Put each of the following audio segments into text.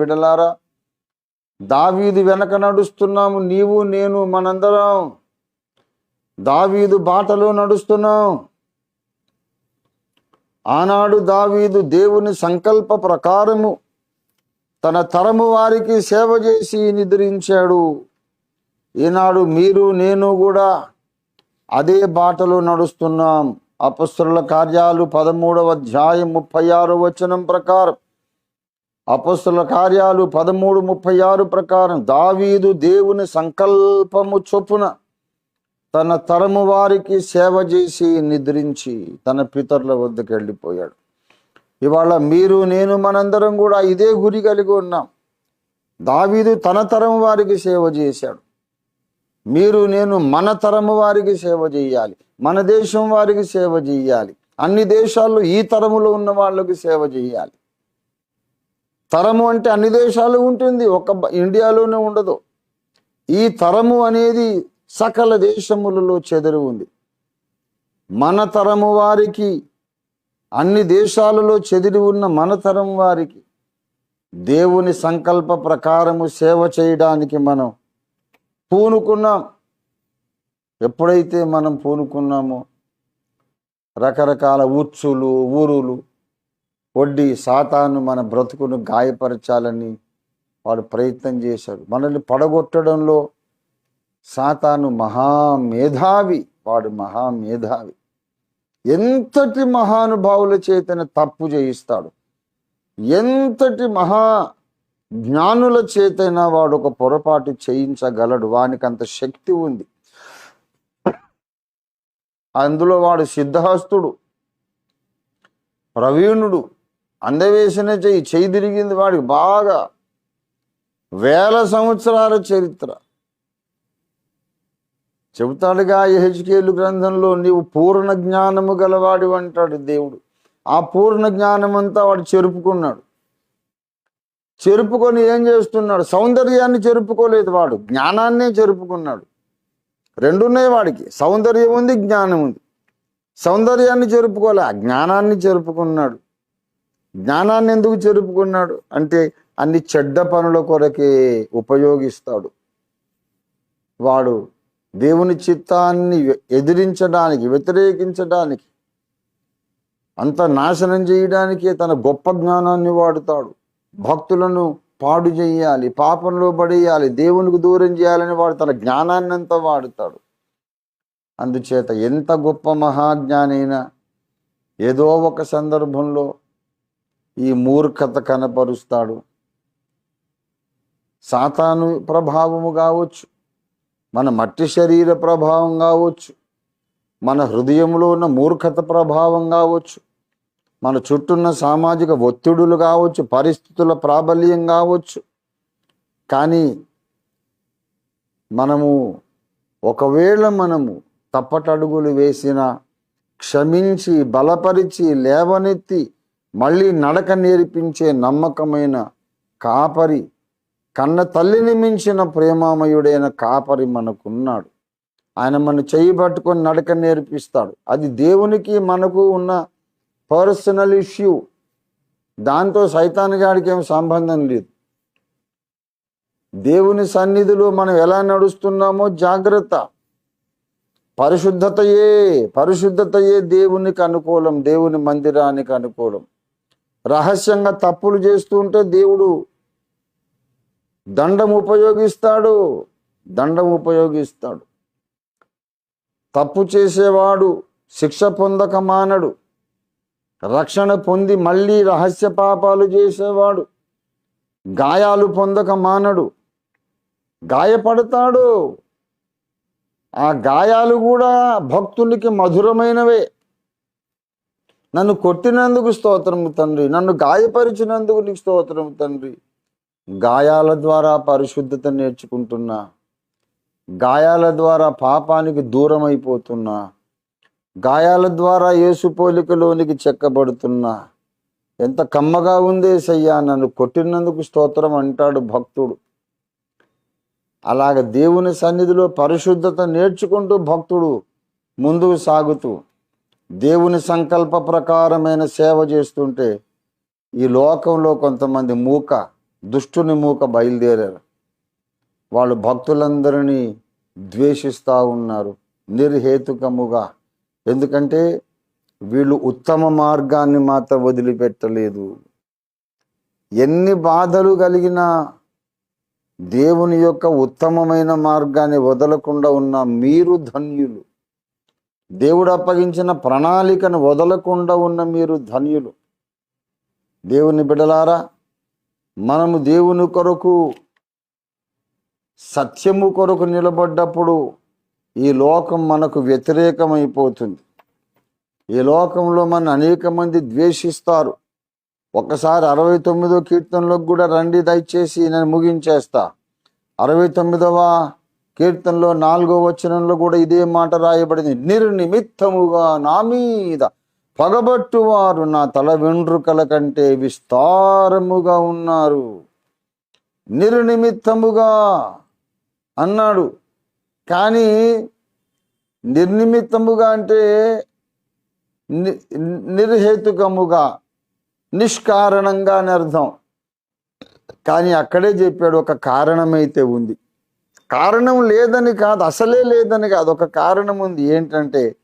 బిడలారా దావీదు వెనక నడుస్తున్నాము నీవు నేను మనందరం. దావీదు బాటలో నడుస్తున్నాం. ఆనాడు దావీదు దేవుని సంకల్ప ప్రకారము తన తరము వారికి సేవ చేసి నిద్రించాడు. ఈనాడు మీరు నేను కూడా అదే బాటలో నడుస్తున్నాం. అపస్తుల కార్యాలు పదమూడవ అధ్యాయం ముప్పై ఆరు వచనం ప్రకారం. అపస్తుల కార్యాలు పదమూడు ముప్పై ఆరు ప్రకారం దావీదు దేవుని సంకల్పము చొప్పున తన తరము వారికి సేవ చేసి నిద్రించి తన పితరుల వద్దకు వెళ్ళిపోయాడు. ఇవాళ మీరు నేను మనందరం కూడా ఇదే గురి కలిగి ఉన్నాం. దావీదు తన తరం వారికి సేవ చేశాడు. మీరు నేను మన తరము వారికి సేవ చేయాలి. మన దేశం వారికి సేవ చేయాలి. అన్ని దేశాల్లో ఈ తరములో ఉన్న వాళ్ళకి సేవ చేయాలి. తరము అంటే అన్ని దేశాలు ఉంటుంది ఒక ఇండియాలోనే ఉండదు. ఈ తరము అనేది సకల దేశములలో చెదరి ఉంది. మన తరము వారికి అన్ని దేశాలలో చెదిరి ఉన్న మన తరం వారికి దేవుని సంకల్ప ప్రకారము సేవ చేయడానికి మనం పూనుకున్నాం. ఎప్పుడైతే మనం పూనుకున్నామో రకరకాల ఉచ్చులు ఊరులు వడ్డీ సాతాను మన బ్రతుకును గాయపరచాలని వాడు ప్రయత్నం చేశాడు. మనల్ని పడగొట్టడంలో సాతాను మహామేధావి వాడు మహామేధావి. ఎంతటి మహానుభావుల చేతన తప్పు చేయిస్తాడు? ఎంతటి మహా జ్ఞానుల చేతైనా వాడు ఒక పొరపాటు చేయించగలడు? వానికి అంత శక్తి ఉంది. అందులో వాడు సిద్ధహస్తుడు ప్రవీణుడు అందవేసిన చెయ్యి చెయ్యి తిరిగింది వాడికి బాగా. వేల సంవత్సరాల చరిత్ర. చెబుతాడుగా యహెచ్కేలు గ్రంథంలో నీవు పూర్ణ జ్ఞానము గలవాడు అంటాడు దేవుడు. ఆ పూర్ణ జ్ఞానం అంతా వాడు చెరుపుకున్నాడు. చెరుపుకొని ఏం చేస్తున్నాడు? సౌందర్యాన్ని చెరుపుకోలేదు వాడు. జ్ఞానాన్నే చెరుపుకున్నాడు. రెండున్నాయి వాడికి. సౌందర్యం ఉంది జ్ఞానం ఉంది. సౌందర్యాన్ని చెరుపుకోలే ఆ జ్ఞానాన్ని చెరుపుకున్నాడు. జ్ఞానాన్ని ఎందుకు జరుపుకున్నాడు అంటే అన్ని చెడ్డ పనుల కొరకే ఉపయోగిస్తాడు. వాడు దేవుని చిత్తాన్ని ఎదిరించడానికి వ్యతిరేకించడానికి అంత నాశనం చేయడానికే తన గొప్ప జ్ఞానాన్ని వాడుతాడు. భక్తులను పాడు చేయాలి పాపంలో పడేయాలి దేవునికి దూరం చేయాలని వాడు తన జ్ఞానాన్ని అంతా వాడుతాడు. అందుచేత ఎంత గొప్ప మహాజ్ఞానైనా ఏదో ఒక సందర్భంలో ఈ మూర్ఖత కనపరుస్తాడు. సాతాను ప్రభావము కావచ్చు మన మట్టి శరీర ప్రభావం కావచ్చు మన హృదయంలో ఉన్న మూర్ఖత ప్రభావం కావచ్చు మన చుట్టూన్న సామాజిక ఒత్తిడులు కావచ్చు పరిస్థితుల ప్రాబల్యం కావచ్చు. కానీ మనము ఒకవేళ మనము తప్పటడుగులు వేసిన క్షమించి బలపరిచి లేవనెత్తి మళ్ళీ నడక నేర్పించే నమ్మకమైన కాపరి కన్న తల్లిని మించిన ప్రేమామయుడైన కాపరి మనకున్నాడు. ఆయన మన చేయి పట్టుకొని నడక నేర్పిస్తాడు. అది దేవునికి మనకు ఉన్న పర్సనల్ ఇష్యూ. దాంతో సైతాన్ గాడికి ఏం సంబంధం లేదు. దేవుని సన్నిధిలో మనం ఎలా నడుస్తున్నామో జాగ్రత్త. పరిశుద్ధతయే పరిశుద్ధతయే దేవునికి అనుకూలం దేవుని మందిరానికి అనుకూలం. రహస్యంగా తప్పులు చేస్తూ ఉంటే దేవుడు దండం ఉపయోగిస్తాడు దండం ఉపయోగిస్తాడు. తప్పు చేసేవాడు శిక్ష పొందక మానడు రక్షణ పొంది మళ్ళీ రహస్య పాపాలు చేసేవాడు గాయాలు పొందక మానడు గాయపడతాడు. ఆ గాయాలు కూడా భక్తునికి మధురమైనవే. నన్ను కొట్టినందుకు స్తోత్రము తండ్రి. నన్ను గాయపరిచినందుకు నీకు స్తోత్రము తండ్రి. గాయాల ద్వారా పరిశుద్ధత నేర్చుకుంటున్నా. గాయాల ద్వారా పాపానికి దూరం అయిపోతున్నా గాయాల ద్వారా యేసు పోలికలోనికి చెక్కబడుతున్నా. ఎంత కమ్మగా ఉందే సయ్యా నన్ను కొట్టినందుకు స్తోత్రం అంటాడు భక్తుడు. అలాగ దేవుని సన్నిధిలో పరిశుద్ధత నేర్చుకుంటూ భక్తుడు ముందుకు సాగుతూ దేవుని సంకల్ప ప్రకారమైన సేవ చేస్తుంటే ఈ లోకంలో కొంతమంది మూక దుష్టుని మూక బయలుదేరారు. వాళ్ళు భక్తులందరినీ ద్వేషిస్తూ ఉన్నారు నిర్హేతుకముగా. ఎందుకంటే వీళ్ళు ఉత్తమ మార్గాన్ని మాత్రం వదిలిపెట్టలేదు. ఎన్ని బాధలు కలిగినా దేవుని యొక్క ఉత్తమమైన మార్గాన్ని వదలకుండా ఉన్న మీరు ధన్యులు. దేవుడు అప్పగించిన ప్రణాళికను వదలకుండా ఉన్న మీరు ధన్యులు. దేవుని బిడలారా మనము దేవుని కొరకు సత్యము కొరకు నిలబడ్డప్పుడు ఈ లోకం మనకు వ్యతిరేకమైపోతుంది. ఈ లోకంలో మన అనేక మంది ద్వేషిస్తారు. ఒకసారి అరవై తొమ్మిదో కీర్తనలోకి కూడా రండి దయచేసి నేను ముగించేస్తా. అరవై తొమ్మిదవ కీర్తనలో నాలుగో వచనంలో కూడా ఇదే మాట రాయబడింది. నిర్నిమిత్తముగా నా మీద పగబట్టువారు నా తల వెండ్రుకల కంటే విస్తారముగా ఉన్నారు. నిర్నిమిత్తముగా అన్నాడు. కానీ నిర్నిమిత్తముగా అంటే ని- నిర్హేతుకముగా నిష్కారణంగా అని అర్థం. కానీ అక్కడే చెప్పాడు ఒక కారణమైతే ఉంది. కారణం లేదని కాదు అసలే లేదని కాదు. ఒక కారణం ఉంది. ఏంటంటే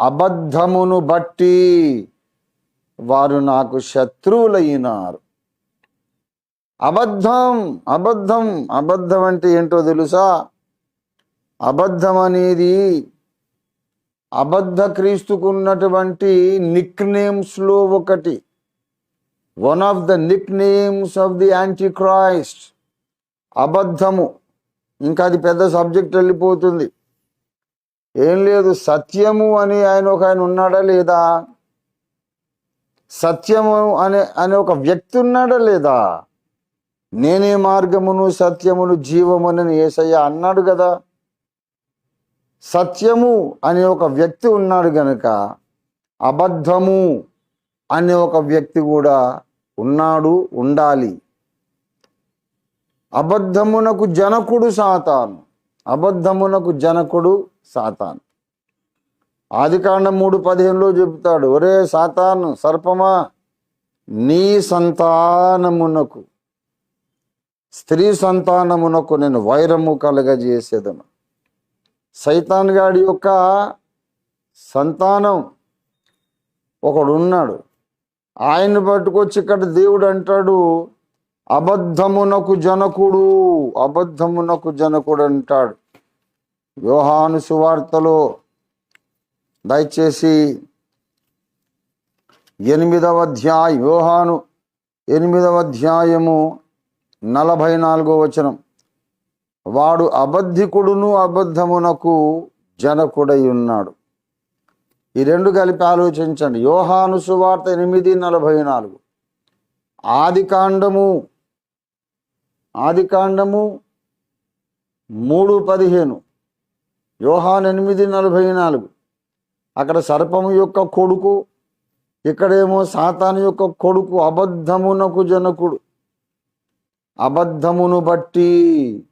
అబద్ధమును బట్టి వారు నాకు శత్రువులైనారు. అబద్ధం అబద్ధం అబద్ధం అంటే ఏంటో తెలుసా? అబద్ధం అనేది అబద్ధ క్రీస్తుకున్నటువంటి నిక్ నేమ్స్లో ఒకటి. One of the nicknames of the antichrist అబద్ధము. ఇంకా అది పెద్ద సబ్జెక్ట్ వెళ్ళిపోతుంది. ఏం లేదు సత్యము అని ఆయన ఒక ఆయన ఉన్నాడా లేదా? సత్యము అనే అనే ఒక వ్యక్తి ఉన్నాడా లేదా? నేనే మార్గమును సత్యమును జీవమునని ఏసయ్య అన్నాడు కదా. సత్యము అనే ఒక వ్యక్తి ఉన్నాడు గనుక అబద్ధము అనే ఒక వ్యక్తి కూడా ఉన్నాడు ఉండాలి. అబద్ధమునకు జనకుడు సాతాను. అబద్ధమునకు జనకుడు సాతాను. ఆదికాండం మూడు పదిహేనులో చెబుతాడు ఒరే సాతాను సర్పమా నీ సంతానమునకు స్త్రీ సంతానమునకు నేను వైరము కలగజేసేదను. సైతాన్ గాడి యొక్క సంతానం ఒకడున్నాడు. ఆయన్ని పట్టుకొచ్చి ఇక్కడ దేవుడు అంటాడు అబద్ధమునకు జనకుడు అబద్ధమునకు జనకుడు అంటాడు. వ్యూహాను సువార్తలో దయచేసి ఎనిమిదవ అధ్యాయం వ్యూహాను ఎనిమిదవ అధ్యాయము నలభై నాలుగో వచనం. వాడు అబద్ధికుడును అబద్ధమునకు జనకుడై ఉన్నాడు. ఈ రెండు కలిపి ఆలోచించండి. యోహాను సువార్త ఎనిమిది నలభై నాలుగు. ఆది కాండము ఆదికాండము మూడు పదిహేను యోహాన్ ఎనిమిది నలభై నాలుగు. అక్కడ సర్పము యొక్క కొడుకు ఇక్కడేమో సాతాను యొక్క కొడుకు అబద్ధమునకు జనకుడు. అబద్ధమును బట్టి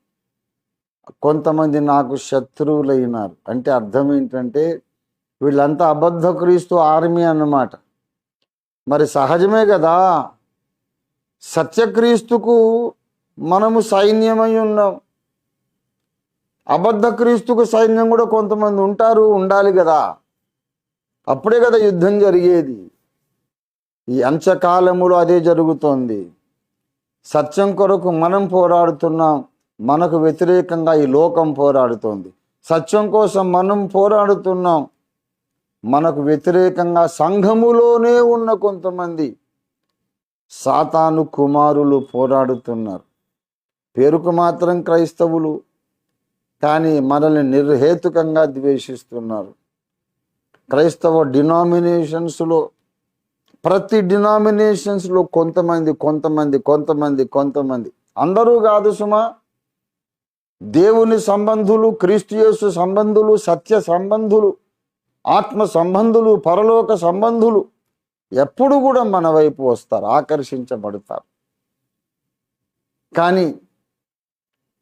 కొంతమంది నాకు శత్రువులైనారు. అంటే అర్థం ఏంటంటే వీళ్ళంతా అబద్ధ క్రీస్తు ఆర్మీ అన్నమాట. మరి సహజమే కదా. సత్యక్రీస్తుకు మనము సైన్యమై ఉన్నాం. అబద్ధ క్రీస్తుకు సైన్యం కూడా కొంతమంది ఉంటారు ఉండాలి కదా. అప్పుడే కదా యుద్ధం జరిగేది. ఈ అంచకాలములో అదే జరుగుతోంది. సత్యం కొరకు మనం పోరాడుతున్నాం. మనకు వ్యతిరేకంగా ఈ లోకం పోరాడుతోంది. సత్యం కోసం మనం పోరాడుతున్నాం. మనకు వ్యతిరేకంగా సంఘములోనే ఉన్న కొంతమంది సాతాను కుమారులు పోరాడుతున్నారు. పేరుకు మాత్రం క్రైస్తవులు కానీ మనల్ని నిర్హేతుకంగా ద్వేషిస్తున్నారు. క్రైస్తవ డినామినేషన్స్లో ప్రతి డినామినేషన్స్లో కొంతమంది కొంతమంది కొంతమంది కొంతమంది. అందరూ కాదు సుమా దేవుని సంబంధులు క్రీస్తుయేసు సంబంధులు సత్య సంబంధులు ఆత్మ సంబంధులు పరలోక సంబంధులు ఎప్పుడు కూడా మన వైపు వస్తారు ఆకర్షించబడతారు. కానీ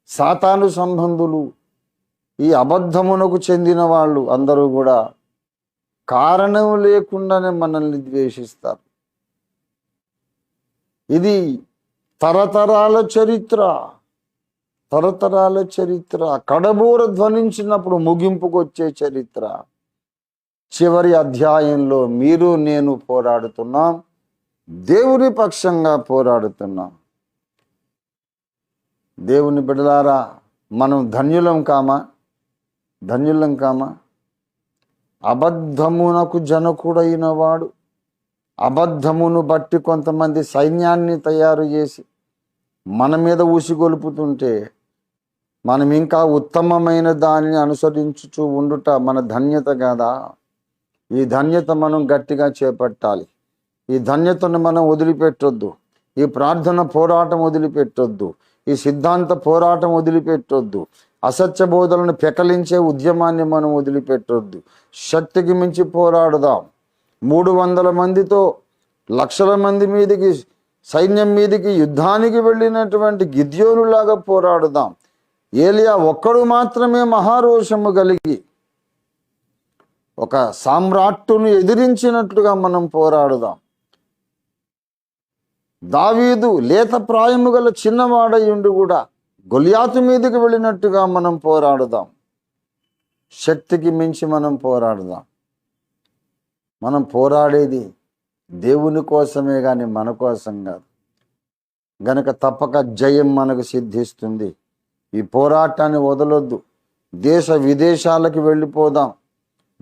సాతాను సంబంధులు ఈ అబద్ధమునకు చెందిన వాళ్ళు అందరూ కూడా కారణం లేకుండానే మనల్ని ద్వేషిస్తారు. ఇది తరతరాల చరిత్ర తరతరాల చరిత్ర. కడబూర ధ్వనించినప్పుడు ముగింపుకు వచ్చే చరిత్ర. చివరి అధ్యాయంలో మీరు నేను పోరాడుతున్నాం దేవుని పక్షంగా పోరాడుతున్నాం. దేవుని బిడలారా మనం ధన్యులం కామా? ధన్యులం కామా? అబద్ధమునకు జనకుడైన వాడు అబద్ధమును బట్టి కొంతమంది సైన్యాన్ని తయారు చేసి మన మీద ఊసిగొలుపుతుంటే మనం ఇంకా ఉత్తమమైన దానిని అనుసరించుచూ ఉండుట మన ధన్యత కాదా? ఈ ధన్యత మనం గట్టిగా చేపట్టాలి. ఈ ధన్యతను మనం వదిలిపెట్టొద్దు. ఈ ప్రార్థన పోరాటం వదిలిపెట్టొద్దు. ఈ సిద్ధాంత పోరాటం వదిలిపెట్టొద్దు. అసత్య బోధలను పెకలించే ఉద్యమాన్ని మనం వదిలిపెట్టొద్దు. శక్తికి మించి పోరాడుదాం. మూడు వందల మందితో లక్షల మంది మీదికి సైన్యం మీదికి యుద్ధానికి వెళ్ళినటువంటి గిద్యోనులాగా పోరాడుదాం. ఏలియా ఒక్కడు మాత్రమే మహారోషము కలిగి ఒక సామ్రాట్టును ఎదిరించినట్లుగా మనం పోరాడుదాం. దావీదు లేత ప్రాయము గల చిన్నవాడయుండి కూడా గొలియాతు మీదకి వెళ్ళినట్టుగా మనం పోరాడుదాం. శక్తికి మించి మనం పోరాడుదాం. మనం పోరాడేది దేవుని కోసమే కానీ మన కోసం కాదు. గనక తప్పక జయం మనకు సిద్ధిస్తుంది. ఈ పోరాటాన్ని వదలొద్దు. దేశ విదేశాలకు వెళ్ళిపోదాం.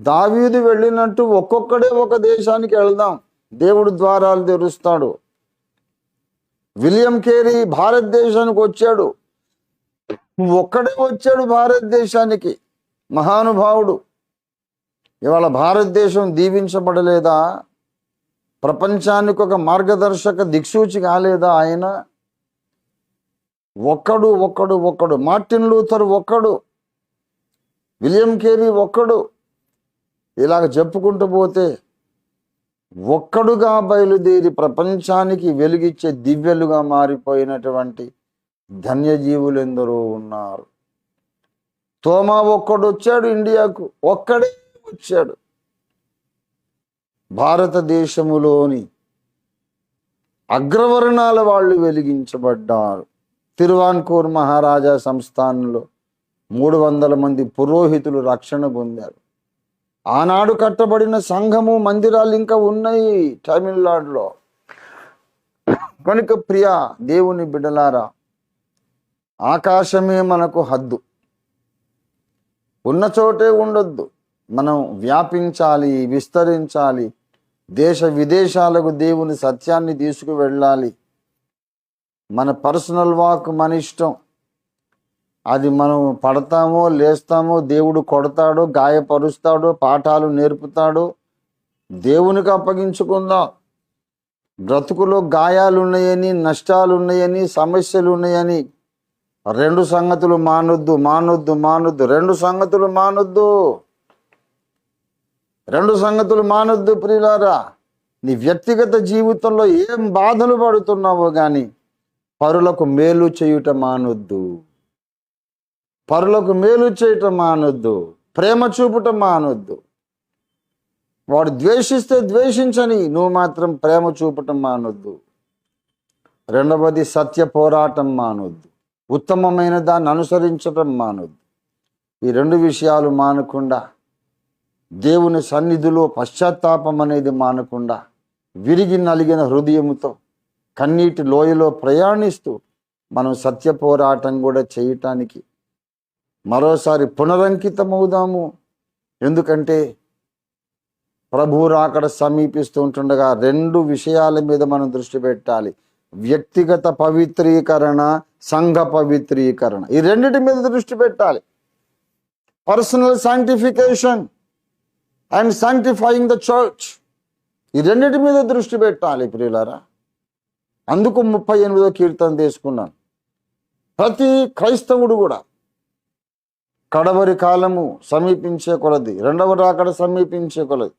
దావీదు వెళ్ళినట్టు ఒక్కొక్కడే ఒక దేశానికి వెళ్దాం. దేవుడు ద్వారాలు తెరుస్తాడు. విలియం కేరీ భారతదేశానికి వచ్చాడు. ఒక్కడే వచ్చాడు భారతదేశానికి. మహానుభావుడు. ఇవాళ భారతదేశం దీవించబడలేదా? ప్రపంచానికి ఒక మార్గదర్శక దిక్సూచి కాలేదా ఆయన? ఒక్కడు ఒక్కడు ఒక్కడు. మార్టిన్ లూథర్ ఒక్కడు. విలియం కేరీ ఒక్కడు. ఇలాగ చెప్పుకుంటూ పోతే ఒక్కడుగా బయలుదేరి ప్రపంచానికి వెలుగిచ్చే దివ్యలుగా మారిపోయినటువంటి ధన్యజీవులు ఎందరో ఉన్నారు. తోమా ఒక్కడు వచ్చాడు ఇండియాకు ఒక్కడే వచ్చాడు. భారతదేశములోని అగ్రవర్ణాల వాళ్ళు వెలిగించబడ్డారు. తిరువాన్కూర్ మహారాజా సంస్థానంలో మూడు వందల మంది పురోహితులు రక్షణ పొందారు. ఆనాడు కట్టబడిన సంఘము మందిరాలు ఇంకా ఉన్నాయి తమిళనాడులో. కనుక ప్రియ దేవుని బిడ్డలారా ఆకాశమే మనకు హద్దు. ఉన్న చోటే ఉండొద్దు. మనం వ్యాపించాలి విస్తరించాలి. దేశ విదేశాలకు దేవుని సత్యాన్ని తీసుకువెళ్ళాలి. మన పర్సనల్ వాక్ మన ఇష్టం. అది మనం పడతామో లేస్తామో దేవుడు కొడతాడు గాయపరుస్తాడు పాఠాలు నేర్పుతాడు దేవునికి అప్పగించుకుందాం. బ్రతుకులో గాయాలు ఉన్నాయని నష్టాలు ఉన్నాయని సమస్యలు ఉన్నాయని రెండు సంగతులు మానొద్దు మానొద్దు మానొద్దు. రెండు సంగతులు మానొద్దు. రెండు సంగతులు మానొద్దు ప్రియులారా. నీ వ్యక్తిగత జీవితంలో ఏం బాధలు పడుతున్నావో కానీ పరులకు మేలు చేయుట మానొద్దు. పరులకు మేలు చేయటం మానొద్దు ప్రేమ చూపటం మానొద్దు. వాడు ద్వేషిస్తే ద్వేషించని నువ్వు మాత్రం ప్రేమ చూపటం మానొద్దు. రెండవది సత్య పోరాటం మానొద్దు ఉత్తమమైన దాన్ని అనుసరించటం మానొద్దు. ఈ రెండు విషయాలు మానకుండా దేవుని సన్నిధిలో పశ్చాత్తాపం అనేది మానకుండా విరిగి నలిగిన హృదయముతో కన్నీటి లోయలో ప్రయాణిస్తూ మనం సత్య పోరాటం కూడా చేయటానికి మరోసారి పునరంకితమవుదాము. ఎందుకంటే ప్రభు రాకడ సమీపిస్తూ ఉంటుండగా రెండు విషయాల మీద మనం దృష్టి పెట్టాలి. వ్యక్తిగత పవిత్రీకరణ సంఘ పవిత్రీకరణ. ఈ రెండిటి మీద దృష్టి పెట్టాలి. Personal sanctification and sanctifying the church. ఈ రెండిటి మీద దృష్టి పెట్టాలి ప్రియులారా. అందుకు ముప్పై ఎనిమిదో కీర్తన తీసుకున్నాను. ప్రతి క్రైస్తవుడు కూడా కడవరి కాలము సమీపించే కొలది. రెండవ రాకడ సమీపించే కొలది.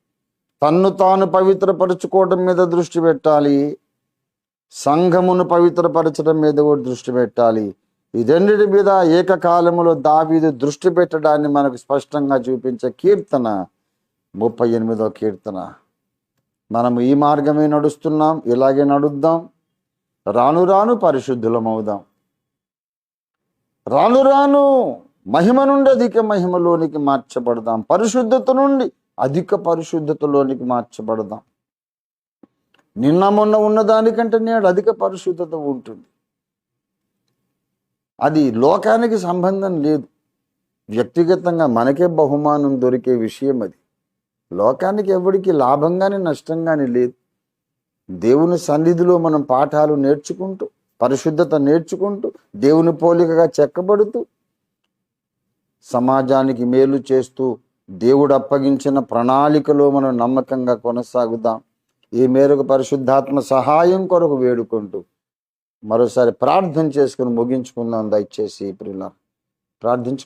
తన్ను తాను పవిత్రపరచుకోవడం మీద దృష్టి పెట్టాలి. సంఘమును పవిత్రపరచడం మీద కూడా దృష్టి పెట్టాలి. ఈ రెండిటి మీద ఏకకాలములో దావీదు దృష్టి పెట్టడాన్ని మనకు స్పష్టంగా చూపించే కీర్తన ముప్పై ఎనిమిదో కీర్తన. మనం ఈ మార్గమే నడుస్తున్నాం ఇలాగే నడుద్దాం. రాను రాను పరిశుద్ధులమవుదాం. రాను రాను మహిమ నుండి అధిక మహిమలోనికి మార్చబడదాం. పరిశుద్ధత నుండి అధిక పరిశుద్ధతలోనికి మార్చబడదాం. నిన్న మొన్న ఉన్నదానికంటే నేడు అధిక పరిశుద్ధత ఉంటుంది. అది లోకానికి సంబంధం లేదు. వ్యక్తిగతంగా మనకే బహుమానం దొరికే విషయం అది. లోకానికి ఎవరికి లాభంగాని నష్టంగాని లేదు. దేవుని సన్నిధిలో మనం పాఠాలు నేర్చుకుంటూ పరిశుద్ధత నేర్చుకుంటూ దేవుని పోలికగా చెక్కబడుతూ సమాజానికి మేలు చేస్తూ దేవుడు అప్పగించిన ప్రణాళికలో మనం నమ్మకంగా కొనసాగుదాం. ఈ మేరకు పరిశుద్ధాత్మ సహాయం కొరకు వేడుకుంటూ మరోసారి ప్రార్థన చేసుకుని ముగించుకుందాం. దయచేసి ప్రియుల ప్రార్థించు